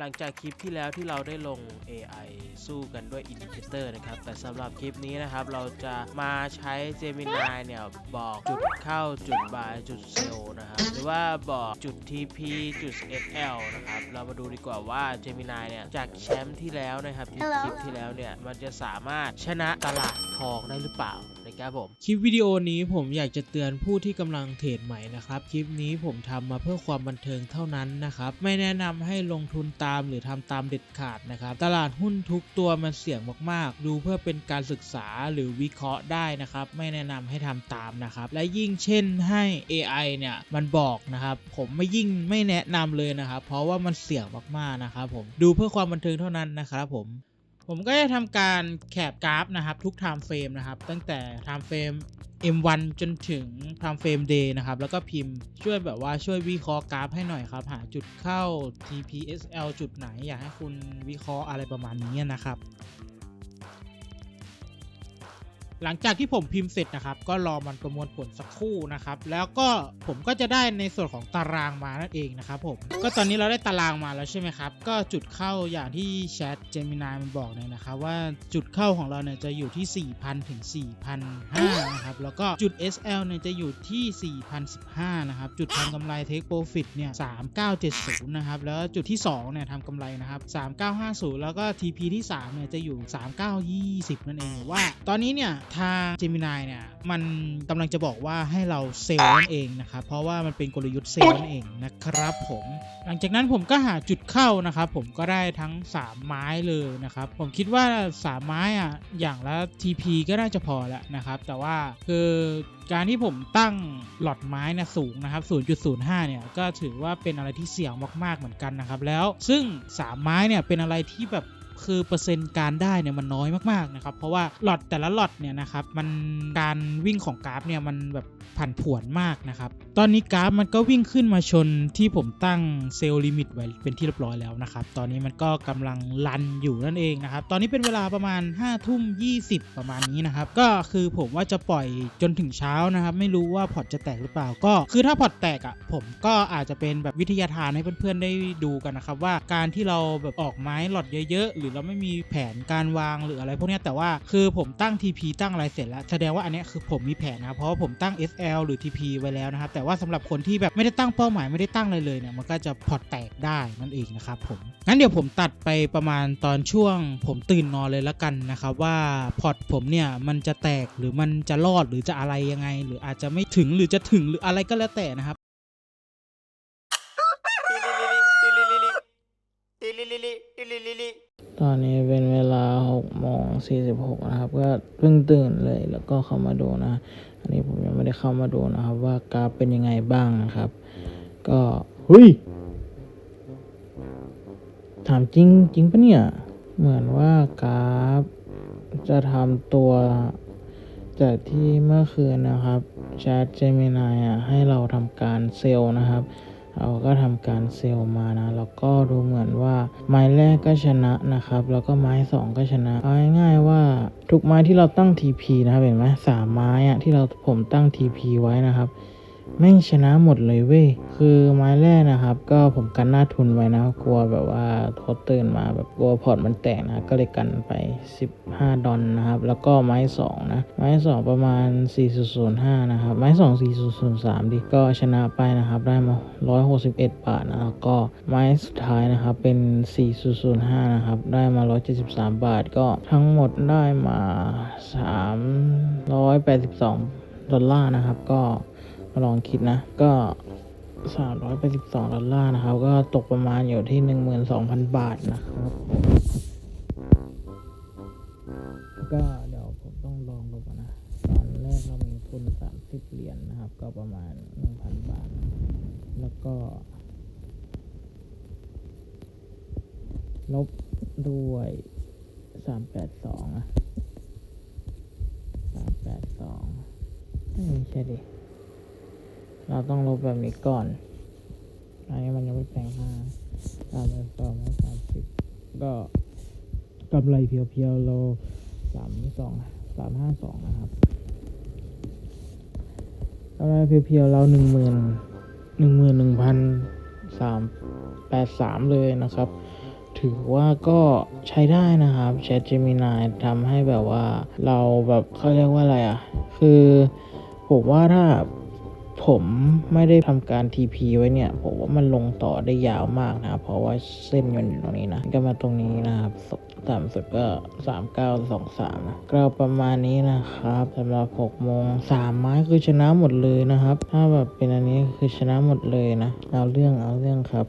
หลังจากคลิปที่แล้วที่เราได้ลง AI สู้กันด้วย Indicator นะครับ แต่สำหรับคลิปนี้นะครับ เราจะมาใช้ Gemini เนี่ย บอกจุดเข้าจุด buy จุด sell นะครับ หรือว่าบอกจุด TP จุด SL นะครับ เรามาดูดีกว่าว่า Gemini เนี่ย จากแชมป์ที่แล้วนะครับที่คลิปที่แล้วเนี่ย มันจะสามารถชนะตลาดทองได้หรือเปล่านะ ครับผม คลิปวิดีโอนี้ผมอยากจะเตือนผู้ที่กำลังเทรดใหม่นะครับ คลิปนี้ผมทำมาเพื่อความบันเทิงเท่านั้นนะครับ ไม่แนะนำให้ลงทุนตามหรือทำตามเด็ดขาดนะครับ ตลาดหุ้นทุกตัวมันเสี่ยงมากๆ ดูเพื่อเป็นการศึกษาหรือวิเคราะห์ได้นะครับ ไม่แนะนำให้ทำตามนะครับ และยิ่งเช่นให้ AI เนี่ยมันบอกนะครับผมไม่ยิ่งไม่แนะนำเลยนะครับ เพราะว่ามันเสี่ยงมากๆนะครับผมดูเพื่อความบันเทิงเท่านั้นนะครับผม ผมก็จะทำการแคปกราฟนะครับทุก time frame นะครับ ตั้งแต่ time frame M1 จนถึง time frame day นะครับ แล้วก็พิมพ์ช่วยแบบว่าช่วยวิเคราะห์กราฟให้หน่อยครับ หาจุดเข้า TPSL จุดไหนอยากให้คุณวิเคราะห์อะไรประมาณนี้นะครับ หลังจากที่ผมพิมพ์เสร็จนะครับ ก็รอมันประมวลผลสักครู่นะครับ แล้วก็ผมก็จะได้ในส่วนของตารางมานั่นเองนะครับผม ก็ตอนนี้เราได้ตารางมาแล้วใช่ไหมครับ ก็จุดเข้าอย่างที่แชท Gemini มันบอกเนี่ยนะครับว่าจุดเข้าของเราเนี่ยจะอยู่ที่ 4,000 ถึง4,500นะครับ แล้วก็จุด SL เนี่ยจะอยู่ที่ 4,015 นะครับ จุดทำกำไร Take Profit เนี่ย 3970 นะครับ แล้วจุดที่2เนี่ยทำกำไรนะครับ 3950 แล้วก็ TP ที่3เนี่ยจะอยู่ 3920 นั่นเองว่า ตอนนี้เนี่ยทาง Gemini เนี่ย มันกำลังจะบอกว่าให้เราเซลล์นั่นเองนะครับ เพราะว่ามันเป็นกลยุทธ์เซลล์นั่นเองนะครับผม หลังจากนั้นผมก็หาจุดเข้านะครับ ผมก็ได้ทั้ง 3 ไม้เลยนะครับ ผมคิดว่า 3 ไม้อะ อย่างละ TP ก็น่าจะพอแล้วนะครับ แต่ว่าคือการที่ผมตั้งหลอดไม้นะสูงนะครับ 0.05 เนี่ย ก็ถือว่าเป็นอะไรที่เสี่ยงมาก ๆ เหมือนกันนะครับ แล้ว ซึ่ง 3 ไม้เนี่ย เป็นอะไรที่แบบ คือเปอร์เซ็นต์การได้เนี่ยมันน้อยมากๆนะครับ เพราะว่าหลอดแต่ละหลอดเนี่ยนะครับมันการวิ่งของกราฟเนี่ยมันแบบ ผันผวนมากนะครับ ตอนนี้กราฟมันก็วิ่งขึ้นมาชนที่ผมตั้งเซลล์ลิมิตไว้เป็นที่เรียบร้อยแล้วนะครับ ตอนนี้มันก็กำลังรันอยู่นั่นเองนะครับ ตอนนี้เป็นเวลาประมาณ5้าทุ่มยีประมาณนี้นะครับ ก็คือผมว่าจะปล่อยจนถึงเช้านะครับ ไม่รู้ว่าพอร์ตจะแตกหรือเปล่า ก็คือถ้าพอร์ตแตกอะ่ะผมก็อาจจะเป็นแบบวิทยาทานให้เพื่อนๆได้ดูกันนะครับว่าการที่เราแบบออกไม้หลอดเยอะๆ หรือเราไม่มีแผนการวางหรืออะไรพวกนี้แต่ว่าคือผมตั้ง TP ตั้งอะไรเสร็จแล้วแสดงว่าอันนี้คือผมมีแผนนะเพราะว่าผมตั้ง L หรือ TP ไว้แล้วนะครับ แต่ว่าสำหรับคนที่แบบไม่ได้ตั้งเป้าหมายไม่ได้ตั้งอะไรเลยเนี่ยมันก็จะพอร์ตแตกได้นั่นเองนะครับผมงั้นเดี๋ยวผมตัดไปประมาณตอนช่วง ผมตื่นนอนเลยละกันนะครับว่าพอร์ตผมเนี่ยมันจะแตกหรือมันจะรอดหรือจะอะไรยังไง หรืออาจจะไม่ถึงหรือจะถึงหรืออะไรก็แล้วแต่นะครับตอนนี้เป็นเวลา6โมง46นะครับ ก็เพิ่งตื่นเลยแล้วก็เข้ามาดูนะ อันนี้ผมยังไม่ได้เข้ามาดูนะครับว่ากราฟเป็นยังไงบ้างนะครับ ก็เฮ้ยถามจริงจริงปะเนี่ย เหมือนว่ากราฟจะทำตัวจากที่เมื่อคืนนะครับแชทเจมินายอะให้เราทำการเซลล์นะครับ เราก็ทำการเซล์มานะ แล้วก็ดูเหมือนว่าไม้แรกก็ชนะนะครับ แล้วก็ไม้สองก็ชนะ เอาง่ายๆว่าทุกไม้ที่เราตั้ง TP นะครับเห็นไหมสามไม้อะที่เราผมตั้ง TP ไว้นะครับ แม่งชนะหมดเลยเว้ย คือไม้แรกนะครับ ก็ผมกันหน้าทุนไว้นะ กลัวแบบว่าทดตื่นมาแบบกลัวพอร์ตมันแตกนะ ก็เลยกันไป 15 ดอลนะครับ แล้วก็ไม้ 2 นะ ไม้ 2 ประมาณ 4.05 นะครับ ไม้ 2 4.03ดิก็ชนะไปนะครับ ได้มา 161 บาทนะ แล้วก็ไม้สุดท้ายนะครับ เป็น 4.05 นะครับ ได้มา 173 บาท ก็ทั้งหมดได้มา 382 ดอลลาร์นะครับ ก็ มาลองคิดนะ ก็สามร้อยแปดสิบสองดอลลาร์นะครับ ก็ตกประมาณอยู่ที่หนึ่งหมื่นสองพันบาทนะครับ ก็เดี๋ยวผมต้องลองดูก่อนนะ ตอนแรกเรามีทุนสามสิบเหรียญนะครับ ก็ประมาณหนึ่งพันบาท แล้วก็ ลบด้วยสามแปดสองอะสามแปดสองไม่ใช่ดิ เราต้องลบแบบนี้ก่อน อันนี้มันยังไม่แปลงค่าสามสิบสองสามสิบก็กำไรเพียวๆเราสามสองสามห้าสองนะครับกำไรเพียวๆเราหนึ่งหมื่นหนึ่งหมื่นหนึ่งพันสามแปดสามเลยนะครับ ถือว่าก็ใช้ได้นะครับ Chat Gemini ทำให้แบบว่าเราแบบเขาเรียกว่าอะไรอะ คือผมว่าถ้า ผมไม่ได้ทำการ TP ไว้เนี่ยผมว่ามันลงต่อได้ยาวมากนะเพราะว่าเส้นมันอยู่ตรงนี้นะ ก็มาตรงนี้นะครับต่ำสุดก็3923นะก็ประมาณนี้นะครับสำหรับ6โมง3ไม้คือชนะหมดเลยนะครับ ถ้าแบบเป็นอันนี้คือชนะหมดเลยนะ เอาเรื่องเอาเรื่องครับ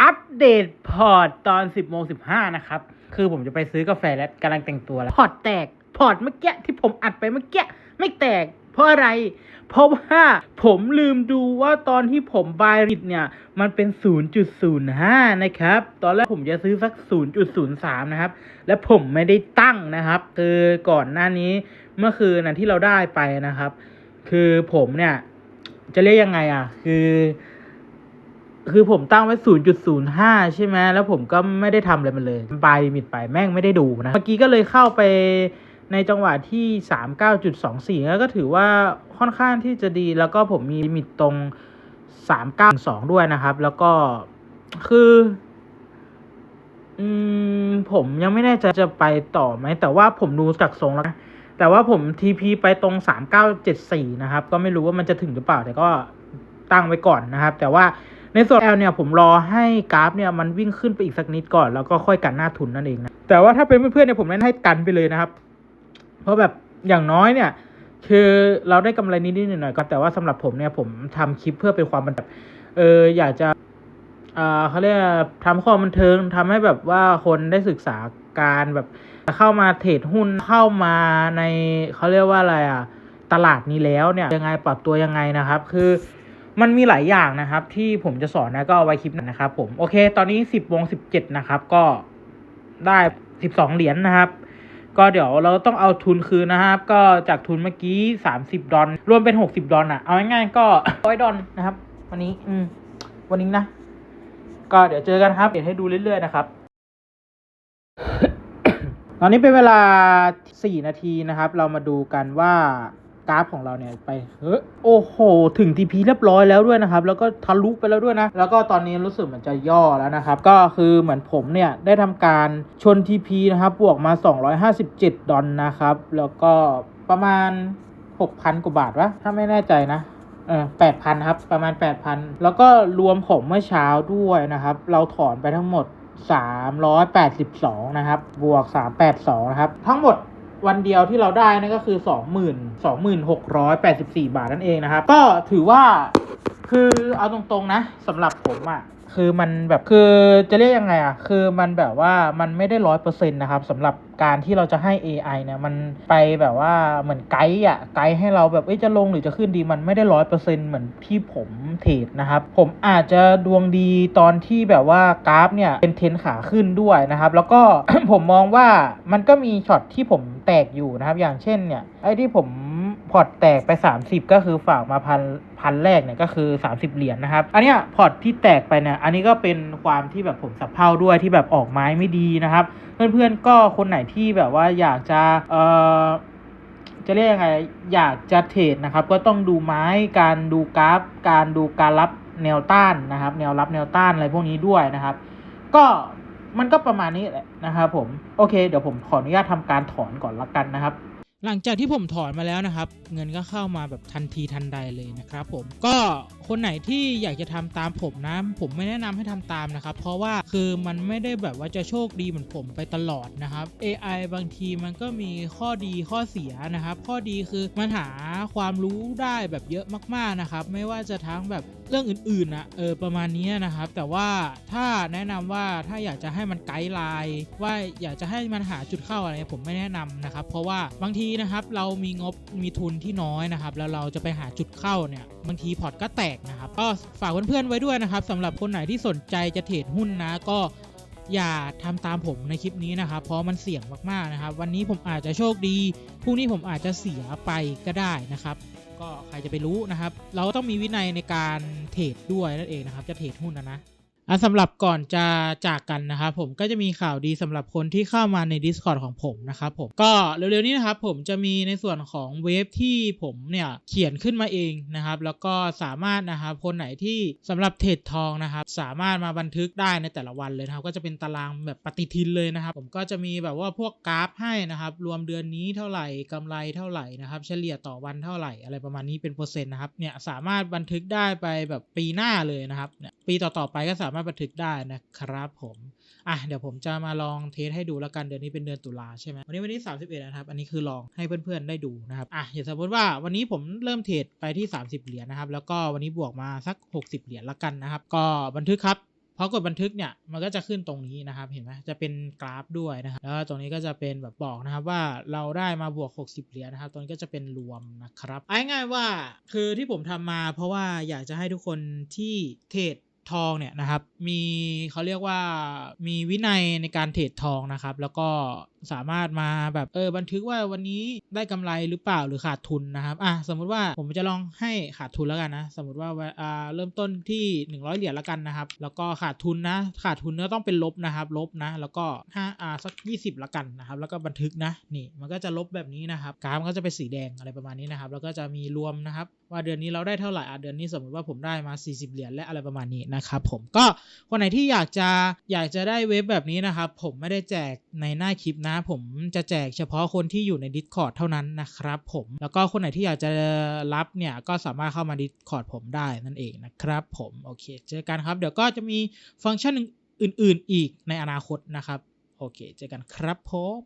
อัปเดตพอร์ตตอน10โมง15นะครับ คือผมจะไปซื้อกาแฟแล้วกำลังแต่งตัวแล้ว พอร์ตแตกพอร์ตเมื่อกี้ที่ผมอัดไปเมื่อกี้ไม่แตก ราะอะไร เพราะว่าผมลืมดูว่าตอนที่ผมบายริดเนี่ย มันเป็น 0.05 นะครับ ตอนแรกผมจะซื้อสัก 0.03 นะครับ และผมไม่ได้ตั้งนะครับ คือก่อนหน้านี้เมื่อคืนนะที่เราได้ไปนะครับ คือผมเนี่ย จะเรียกยังไงอะ คือคือผมตั้งไว้ 0.05 ใช่ไหม แล้วผมก็ไม่ได้ทำอะไรมันเลยบายลิมิตไปแม่งไม่ได้ดูนะ เมื่อกี้ก็เลยเข้าไป ในจังหวะที่ 39.24แล้วก็ถือว่าค่อนข้างที่จะดีแล้วก็ผมมีลิมิตตรง 392 ด้วยนะครับ แล้วก็คืออืมผมยังไม่แน่ใจจะไปต่อไหม แต่ว่าผมดูจากทรงแล้ว แต่ว่าผม TP ไปตรง 3974 นะครับ ก็ไม่รู้ว่ามันจะถึงหรือเปล่า แต่ก็ตั้งไว้ก่อนนะครับ แต่ว่าในส่วน L เนี่ยผมรอให้กราฟเนี่ยมันวิ่งขึ้นไปอีกสักนิดก่อน แล้วก็ค่อยกันหน้าทุนนั่นเองนะ แต่ว่าถ้าเป็นเพื่อนๆเนี่ยผมแนะนำให้กันไปเลยนะครับ ราะแบบอย่างน้อยเนี่ย คือเราได้กำไรนิดๆหน่อยๆก็แต่ว่าสำหรับผมเนี่ยผมทำคลิปเพื่อเป็นความบันเทิงเอออยากจะอ่าเขาเรียกทำข้อบันเทิงทำให้แบบว่าคนได้ศึกษาการแบบเข้ามาเทรดหุ้นเข้ามาในเขาเรียกว่าอะไรอะตลาดนี้แล้วเนี่ยยังไงปรับตัวยังไงนะครับ คือมันมีหลายอย่างนะครับ ที่ผมจะสอนนะก็เอาไว้คลิปหนั้นนะครับ ผมโอเค ตอนนี้สิบโมงสิบเจ็ดนะครับ ก็ได้สิบสองเหรียญนะครับ ก็เดี๋ยวเราต้องเอาทุนคืนนะครับ ก็จากทุนเมื่อกี้สามสิบดอลรวมเป็นหกสิบดอลอะเอาง่ายๆก็ร้อยดอลนะครับ วันนี้อืมวันนี้นะ ก็เดี๋ยวเจอกันครับ เดี๋ยวให้ดูเรื่อย ๆ นะครับ ตอนนี้เป็นเวลา 4 นาทีนะครับ เรามาดูกันว่า กราฟของเราเนี่ยไปเฮ้ยโอ้โห ถึง TP เรียบร้อยแล้วด้วยนะครับ แล้วก็ทะลุไปแล้วด้วยนะ แล้วก็ตอนนี้รู้สึกเหมือนจะย่อแล้วนะครับ ก็คือเหมือนผมเนี่ยได้ทำการชน TP นะครับ บวกมา 257 ดอลนะครับ แล้วก็ประมาณ 6,000 กว่าบาทวะถ้าไม่แน่ใจนะเออแปดพันครับ ประมาณแปดพันแล้วก็รวมของเมื่อเช้าด้วยนะครับ เราถอนไปทั้งหมดสามร้อยแปดสิบสองนะครับ บวกสามแปดสองนะครับ ทั้งหมด วันเดียวที่เราได้นั่นก็คือสองหมื่นสองหมื่นหกร้อยแปดสิบสี่บาทนั่นเองนะครับ ก็ถือว่าคือเอาตรงๆนะสำหรับผมอะ่ะคือมันแบบคือจะเรียกยังไงอะ่ะคือมันแบบว่ามันไม่ได้ร้อยเปอร์เซ็นต์นะครับสำหรับการที่เราจะให้ AI เนี่ยมันไปแบบว่าเหมือนไกด์อะไกด์ให้เราแบบเอ้ยจะลงหรือจะขึ้นดีมันไม่ได้ร้อยเปอร์เซ็นต์เหมือนที่ผมเทรดนะครับ ผมอาจจะดวงดีตอนที่แบบว่ากราฟเนี่ยเป็นเทนขาขึ้นด้วยนะครับ แล้วก็ผมมองว่ามันก็มีช็อตที่ผม แตกอยู่นะครับ อย่างเช่นเนี่ยไอ้ที่ผมพอร์ตแตกไป 30 ก็คือฝากมาพันพันแรกเนี่ยก็คือ 30 เหรียญนะครับ อันเนี้ยพอร์ตที่แตกไปเนี่ยอันนี้ก็เป็นความที่แบบผมสับเพ่าด้วยที่แบบออกไม้ไม่ดีนะครับ เพื่อนๆก็คนไหนที่แบบว่าอยากจะเอ่อจะเรียกยังไงอยากจะเทรดนะครับ ก็ต้องดูไม้การดูกราฟ การดูการรับแนวต้านนะครับ แนวรับแนวต้านอะไรพวกนี้ด้วยนะครับ ก็ มันก็ประมาณนี้แหละนะครับผมโอเค เดี๋ยวผมขออนุญาตทำการถอนก่อนละกันนะครับ หลังจากที่ผมถอนมาแล้วนะครับ เงินก็เข้ามาแบบทันทีทันใดเลยนะครับ ผมก็คนไหนที่อยากจะทำตามผมนะ ผมไม่แนะนำให้ทำตามนะครับ เพราะว่าคือมันไม่ได้แบบว่าจะโชคดีเหมือนผมไปตลอดนะครับ AI บางทีมันก็มีข้อดีข้อเสียนะครับ ข้อดีคือมันหาความรู้ได้แบบเยอะมากๆนะครับ ไม่ว่าจะทั้งแบบ เรื่องอื่นๆนะเออประมาณนี้นะครับ แต่ว่าถ้าแนะนำว่าถ้าอยากจะให้มันไกด์ไลน์ว่าอยากจะให้มันหาจุดเข้าอะไรผมไม่แนะนำนะครับ เพราะว่าบางทีนะครับเรามีงบมีทุนที่น้อยนะครับ แล้วเราจะไปหาจุดเข้าเนี่ยบางทีพอร์ตก็แตกนะครับ ก็ฝากเพื่อนๆไว้ด้วยนะครับสำหรับคนไหนที่สนใจจะเทรดหุ้นนะก็อย่าทำตามผมในคลิปนี้นะครับ เพราะมันเสี่ยงมากๆนะครับ วันนี้ผมอาจจะโชคดีพรุ่งนี้ผมอาจจะเสียไปก็ได้นะครับ ก็ใครจะไปรู้นะครับ เราต้องมีวินัยในการเทรดด้วยนั่นเองนะครับ จะเทรดหุ้นนะนะ อะสำหรับก่อนจะจากกันนะครับผมก็จะมีข่าวดีสำหรับคนที่เข้ามาใน Discord ของผมนะครับผมก็เร็วๆนี้นะครับผมจะมีในส่วนของเว็บที่ผมเนี่ยเขียนขึ้นมาเองนะครับแล้วก็สามารถนะครับคนไหนที่สำหรับเทรดทองนะครับสามารถมาบันทึกได้ในแต่ละวันเลยนะครับก็จะเป็นตารางแบบปฏิทินเลยนะครับ ผมก็จะมีแบบว่าพวกกราฟให้นะครับรวมเดือนนี้เท่าไหร่กำไรเท่าไหร่นะครับเฉลี่ยต่อวันเท่าไหร่อะไรประมาณนี้เป็นเปอร์เซ็นต์นะครับเนี่ยสามารถบันทึกได้ไปแบบปีหน้าเลยนะครับเนี่ยปีต่อๆไปก็สามารถบันทึกได้นะครับผม อะเดี๋ยวผมจะมาลองเทสให้ดูแล้วกันเดือนนี้เป็นเดือนตุลาใช่ไหมวันนี้วันที่31นะครับ อันนี้คือลองให้เพื่อนๆได้ดูนะครับ อะอย่างสมมติว่าวันนี้ผมเริ่มเทรดไปที่ 30 เหรียญนะครับ แล้วก็วันนี้บวกมาสัก 60 เหรียญละกันนะครับ ก็บันทึกครับพอกดบันทึกเนี่ยมันก็จะขึ้นตรงนี้นะครับเห็นไหมจะเป็นกราฟด้วยนะครับแล้วตรงนี้ก็จะเป็นแบบบอกนะครับว่าเราได้มาบวก 60 เหรียญนะครับตรงนี้ก็จะเป็นรวมนะครับง่ายๆว่าคือที่ผมทำมาเพราะว่าอยากจะให้ทุกคนที่เทรด ทองเนี่ยนะครับมีเขาเรียกว่ามีวินัยในการเทรดทองนะครับ แล้วก็สามารถมาแบบเออบันทึกว่าวันนี้ได้กำไรหรือเปล่าหรือขาดทุนนะครับอะสมมุติว่าผมจะลองให้ขาดทุนแล้วกันนะ สมมติว่าอ่าเริ่มต้นที่ 100 เหรียญแล้วกันนะครับ แล้วก็ขาดทุนนะ ขาดทุนก็ต้องเป็นลบนะครับ ลบนะแล้วก็ห้าอ่าสัก 20ละกันนะครับ แล้วก็บันทึกนะนี่มันก็จะลบแบบนี้นะครับกราฟก็จะเป็นสีแดงอะไรประมาณนี้นะครับ แล้วก็จะมีรวมนะครับ ว่าเดือนนี้เราได้เท่าไหร่อะเดือนนี้สมมติว่าผมได้มา 40 เหรียญและอะไรประมาณนี้นะครับผมก็คนไหนที่อยากจะอยากจะได้เว็บแบบนี้นะครับผมไม่ได้แจกในหน้าคลิปนะ ผมจะแจกเฉพาะคนที่อยู่ใน Discord เท่านั้นนะครับผมแล้วก็คนไหนที่อยากจะรับเนี่ยก็สามารถเข้ามา Discord ผมได้นั่นเองนะครับผมโอเค เจอกันครับ เดี๋ยวก็จะมีฟังก์ชันอื่น ๆ อีกในอนาคตนะครับ โอเค เจอกันครับผม